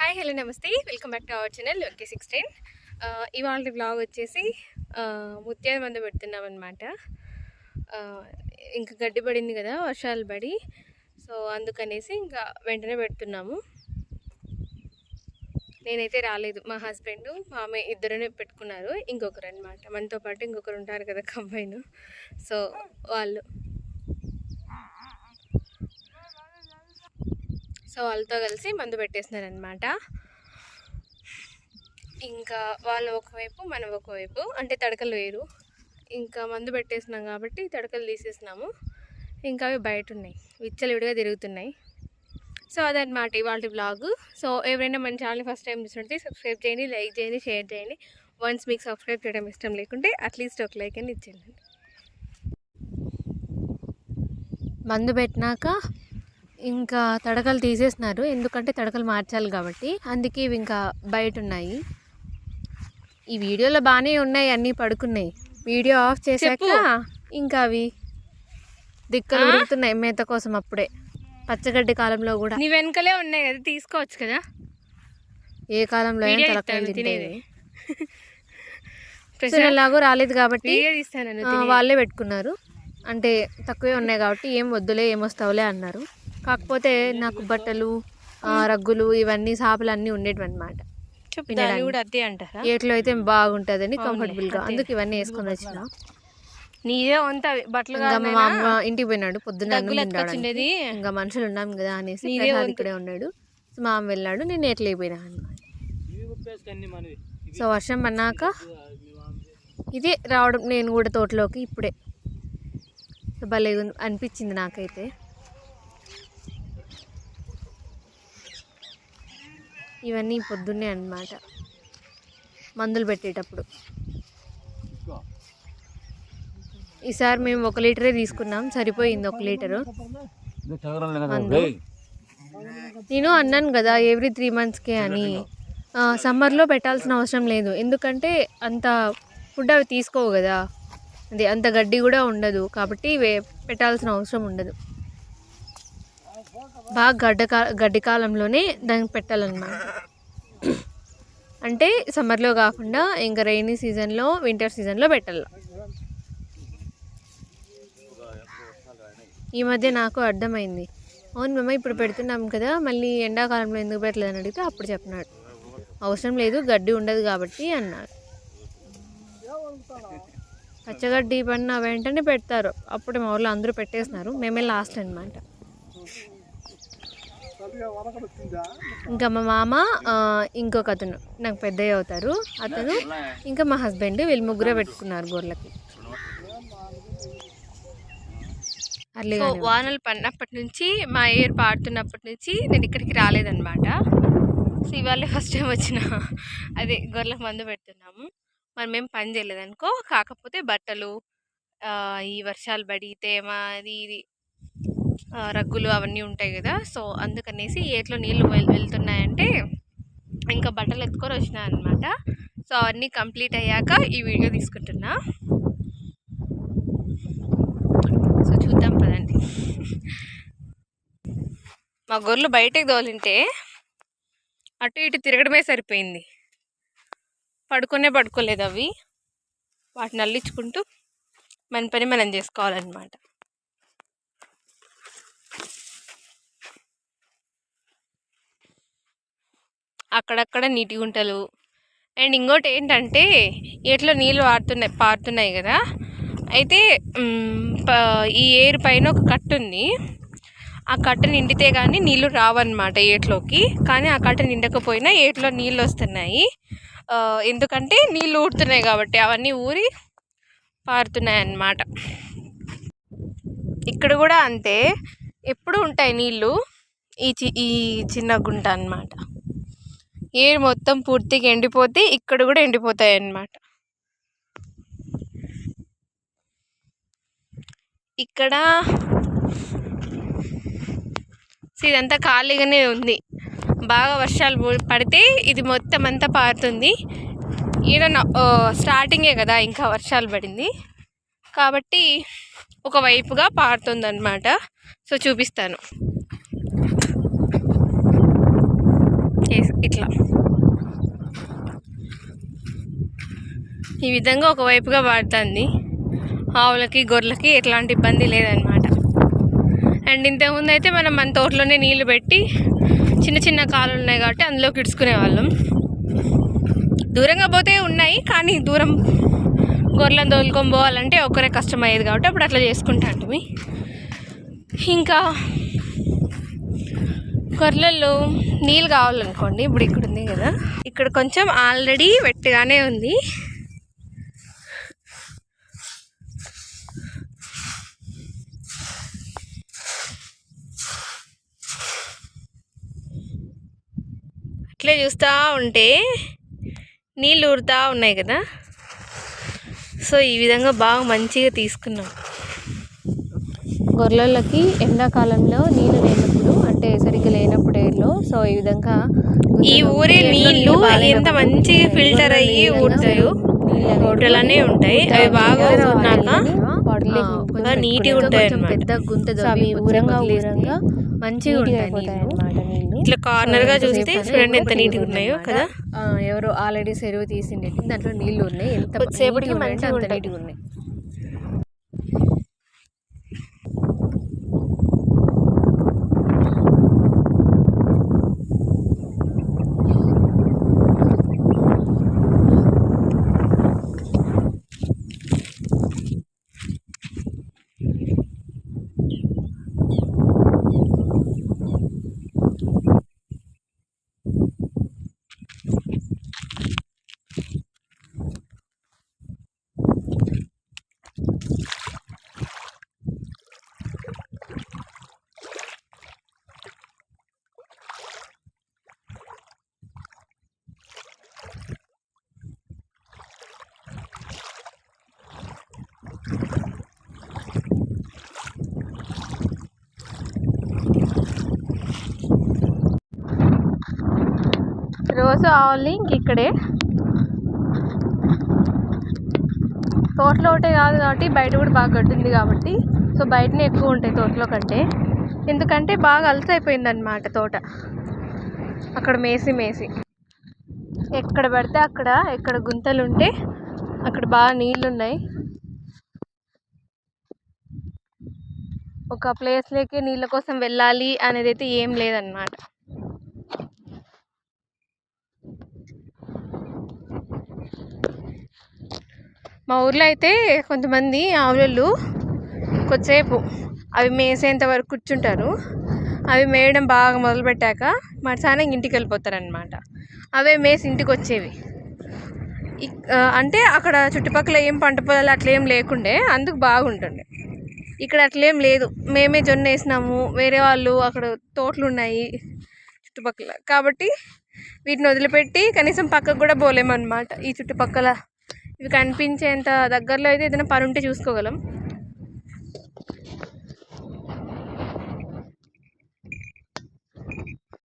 Hi hello నమస్తే welcome back to our channel okay sixteen ఇవాళ blog వచ్చేసి uh, ముత్యాల మందు పెడుతున్నాం అనమాట uh, ఇంకా గడ్డి పడింది కదా వర్షాలు పడి. సో అందుకనేసి ఇంకా వెంటనే పెడుతున్నాము. నేనైతే రాలేదు మా హస్బెండ్ మామే ఇద్దరునే పెట్టుకున్నారు ఇంకొకరు అనమాట మనతో పాటు ఇంకొకరు ఉంటారు కదా కంబైన్ సో వాళ్ళు సో వాళ్ళతో కలిసి మందు పెట్టేస్తున్నారనమాట ఇంకా వాళ్ళు ఒకవైపు మనం ఒకవైపు అంటే తడకలు వేరు ఇంకా మందు పెట్టేసినాం కాబట్టి తడకలు తీసేసినాము. ఇంకా అవి బయట ఉన్నాయి విచ్చలవిడిగా తిరుగుతున్నాయి. సో అదనమాట ఇవాళ బ్లాగ్ సో ఎవరైనా మన ఛానల్ ఫస్ట్ టైం చూసినట్టే సబ్స్క్రైబ్ చేయండి లైక్ చేయండి షేర్ చేయండి. వన్స్ మీకు సబ్స్క్రైబ్ చేయడం ఇష్టం లేకుంటే అట్లీస్ట్ ఒక లైక్ అని ఇచ్చేయండి. మందు పెట్టినాక ఇంకా తడకలు తీసేసినారు. ఎందుకంటే తడకలు మార్చాలి కాబట్టి. అందుకే ఇవి ఇంకా బయట ఉన్నాయి ఈ వీడియోలో బాగానే ఉన్నాయి. అన్నీ పడుకున్నాయి. వీడియో ఆఫ్ చేశాక ఇంకా అవి దిక్కలు ఉడుకుతున్నాయి మేత కోసం అప్పుడే. పచ్చగడ్డి కాలంలో కూడా. నీ వెనకలే ఉన్నాయి కదా. తీసుకోవచ్చు కదా. ఏ కాలంలో తినేది. ఎలాగో రాలేదు కాబట్టి వాళ్ళే పెట్టుకున్నారు. అంటే తక్కువే ఉన్నాయి కాబట్టి ఏం వద్దులే ఏమొస్తావులే అన్నారు. కాకపోతే నాకు బట్టలు రగ్గులు ఇవన్నీ సాపులు అన్నీ ఉండేవి అనమాట కూడా అదే అంటారా? ఏట్లో అయితే బాగుంటుందని కంఫర్టబుల్గా అందుకు ఇవన్నీ వేసుకొని వచ్చిన. నీదే వంత బట్టలు మా అమ్మ ఇంటికి పోయినాడు పొద్దున్న ఇంకా మనుషులు ఉన్నాం కదా అనేసి. ఇక్కడే ఉన్నాడు. సో మా అమ్మ వెళ్ళాడు నేను ఎట్లా అయిపోయినా అనమాట సో వర్షం పన్నాక ఇది రావడం నేను కూడా తోటలోకి ఇప్పుడే. భలే అనిపించింది నాకైతే. ఇవన్నీ పొద్దున్నే అన్నమాట. మందులు పెట్టేటప్పుడు. ఈసారి మేము ఒక లీటరే తీసుకున్నాం. సరిపోయింది ఒక లీటరు. నేను అన్నాను కదా ఎవ్రీ త్రీ మంత్స్కే అని. సమ్మర్లో పెట్టాల్సిన అవసరం లేదు. ఎందుకంటే అంత ఫుడ్ అవి తీసుకోవు కదా. అది అంత గడ్డి కూడా ఉండదు. కాబట్టి పెట్టాల్సిన అవసరం ఉండదు. బాగా గడ్డ గడ్డి కాలంలోనే దానికి పెట్టాలన్నమాట. అంటే సమ్మర్లో కాకుండా ఇంకా రైనీ సీజన్లో వింటర్ సీజన్లో పెట్టాలి. ఈ మధ్య నాకు అర్థమైంది. అవును మేమ ఇప్పుడు పెడుతున్నాం కదా మళ్ళీ ఎండాకాలంలో ఎందుకు పెట్టలేదని అడిగితే అప్పుడు చెప్పినాడు. అవసరం లేదు గడ్డి ఉండదు కాబట్టి అన్నాడు. పచ్చగడ్డి పడిన వెంటనే పెడతారు. అప్పుడు మా ఊళ్ళో అందరూ పెట్టేసినారు. మేమే లాస్ట్ అనమాట ఇంకా మా మామ ఇంకొక అతను నాకు పెద్దయ్య అవుతారు. అతను ఇంకా మా హస్బెండ్ వీళ్ళు ముగ్గురే పెట్టుకున్నారు గొర్రెలకి వానలు పడినప్పటి నుంచి మా ఎయిర్ పాడుతున్నప్పటి నుంచి నేను ఇక్కడికి రాలేదన్నమాట. సో ఇవాళ ఫస్ట్ టైం వచ్చిన అదే గొర్రెలకు మందు పెడుతున్నాము. మరి మేము పని చేయలేదనుకో కాకపోతే బట్టలు ఈ వర్షాలు పడి తేమ అది ఇది రగ్గులు అవన్నీ ఉంటాయి కదా. సో అందుకనేసి ఏట్లో నీళ్ళు వెళ్తున్నాయంటే ఇంకా బట్టలు ఎత్తుకొని వచ్చినా అనమాట సో అవన్నీ కంప్లీట్ అయ్యాక ఈ వీడియో తీసుకుంటున్నా. సో చూద్దాం పదండి. మా గొర్రెలు బయటకు తోలింటే అటు ఇటు తిరగడమే సరిపోయింది. పడుకునే పడుకోలేదు అవి. వాటిని అల్లించుకుంటూ మన పని మనం చేసుకోవాలన్నమాట. అక్కడక్కడ నీటి గుంటలు. అండ్ ఇంకోటి ఏంటంటే ఏట్లో నీళ్ళు వాడుతున్నాయి పారుతున్నాయి కదా. అయితే ప- ఈ ఏరు పైన ఒక కట్ట ఉంది. ఆ కట్ట నిండితే కానీ నీళ్ళు రావన్నమాట ఏట్లోకి. కానీ ఆ కట్ట నిండకపోయినా ఏట్లో నీళ్ళు వస్తున్నాయి. ఎందుకంటే నీళ్ళు ఊడుతున్నాయి కాబట్టి అవన్నీ ఊరి పారుతున్నాయి అన్నమాట ఇక్కడ కూడా అంతే. ఎప్పుడు ఉంటాయి నీళ్ళు. ఈ చి ఈ చిన్న గుంట అన్నమాట. ఏరు మొత్తం పూర్తిగా ఎండిపోతే ఇక్కడ కూడా ఎండిపోతాయి అన్నమాట ఇక్కడ ఇదంతా ఖాళీగానే ఉంది. బాగా వర్షాలు పడితే ఇది మొత్తం అంతా పారుతుంది. ఈడ స్టార్టింగే కదా ఇంకా వర్షాలు పడింది. కాబట్టి ఒకవైపుగా పారుతుంది అన్నమాట సో చూపిస్తాను. ఇట్లా. ఈ విధంగా ఒకవైపుగా వాడుతుంది. ఆవులకి గొర్రెలకి ఎట్లాంటి ఇబ్బంది లేదనమాట అండ్ ఇంతకుముందు అయితే మనం మన తోటలోనే నీళ్ళు పెట్టి చిన్న చిన్న కాలువలు ఉన్నాయి కాబట్టి అందులోకి ఇడుచుకునే వాళ్ళం. దూరంగా పోతే ఉన్నాయి కానీ దూరం గొర్రెలను తోలుకొని పోవాలంటే ఒక్కరే కష్టం అయ్యేది కాబట్టి అప్పుడు అట్లా చేసుకుంటాంటివి ఇంకా గొర్రెల్లో నీళ్ళు కావాలనుకోండి ఇప్పుడు ఇక్కడ ఉంది కదా. ఇక్కడ కొంచెం ఆల్రెడీ వెట్టుగానే ఉంది. అట్లే చూస్తూ ఉంటే నీళ్ళు ఊరుతూ ఉన్నాయి కదా. సో ఈ విధంగా బాగా మంచిగా తీసుకున్నాం. గొర్రెలకి ఎండాకాలంలో నీళ్ళు లేనప్పుడు అంటే సరిగ్గా లేనప్పుడు ఏర్లో సో ఈ విధంగా ఈ ఊరే నీళ్ళు ఎంత మంచిగా ఫిల్టర్ అయ్యి ఊరుతాయో హోటలనే ఉంటాయి. అవి బాగా ఊరినాక బాగా నీట్గా ఉంటాయి పెద్ద గుంత అవి ఊరంగా ఊరంగా మంచిగా ఉంటాయి ఇట్లా కార్నర్గా చూస్తే చూడండి ఎంత నీట్గా ఉన్నాయో కదా. ఎవరో ఆల్రెడీ చెరువు తీసిండేటి దాంట్లో నీళ్ళు ఉన్నాయి. ఎంత మంచిగా ఉంటాయి. నీట్గా ఉన్నాయి. రోజు ఆవుల్ని ఇంక ఇక్కడే. తోటలో ఒకటే కాదు కాబట్టి బయట కూడా బాగా గడ్డుంది కాబట్టి సో బయటనే ఎక్కువ ఉంటాయి తోటలో కంటే. ఎందుకంటే బాగా అలసైపోయింది అనమాట తోట. అక్కడ మేసి మేసి. ఎక్కడ పడితే అక్కడ ఎక్కడ గుంతలు ఉంటే అక్కడ బాగా నీళ్ళు ఉన్నాయి ఒక ప్లేస్లోకి నీళ్ళ కోసం వెళ్ళాలి అనేది అయితే ఏం లేదన్నమాట. మా ఊర్లో అయితే కొంతమంది ఆవులు కొద్దిసేపు అవి మేసేంత వరకు కూర్చుంటారు. అవి మేయడం బాగా మొదలుపెట్టాక మరుసానం ఇంటికి వెళ్ళిపోతారనమాట అవే మేసి ఇంటికి వచ్చేవి అంటే అక్కడ చుట్టుపక్కల ఏం పంట పొలాలు అట్లేం లేకుండే అందుకు బాగుంటుండే. ఇక్కడ అట్లేం లేదు. మేమే జొన్న వేసినాము వేరే వాళ్ళు అక్కడ తోటలు ఉన్నాయి చుట్టుపక్కల. కాబట్టి వీటిని వదిలిపెట్టి కనీసం పక్కకు కూడా పోలేమన్నమాట ఈ చుట్టుపక్కల ఇవి కనిపించేంత దగ్గరలో అయితే ఏదైనా పని ఉంటే చూసుకోగలం.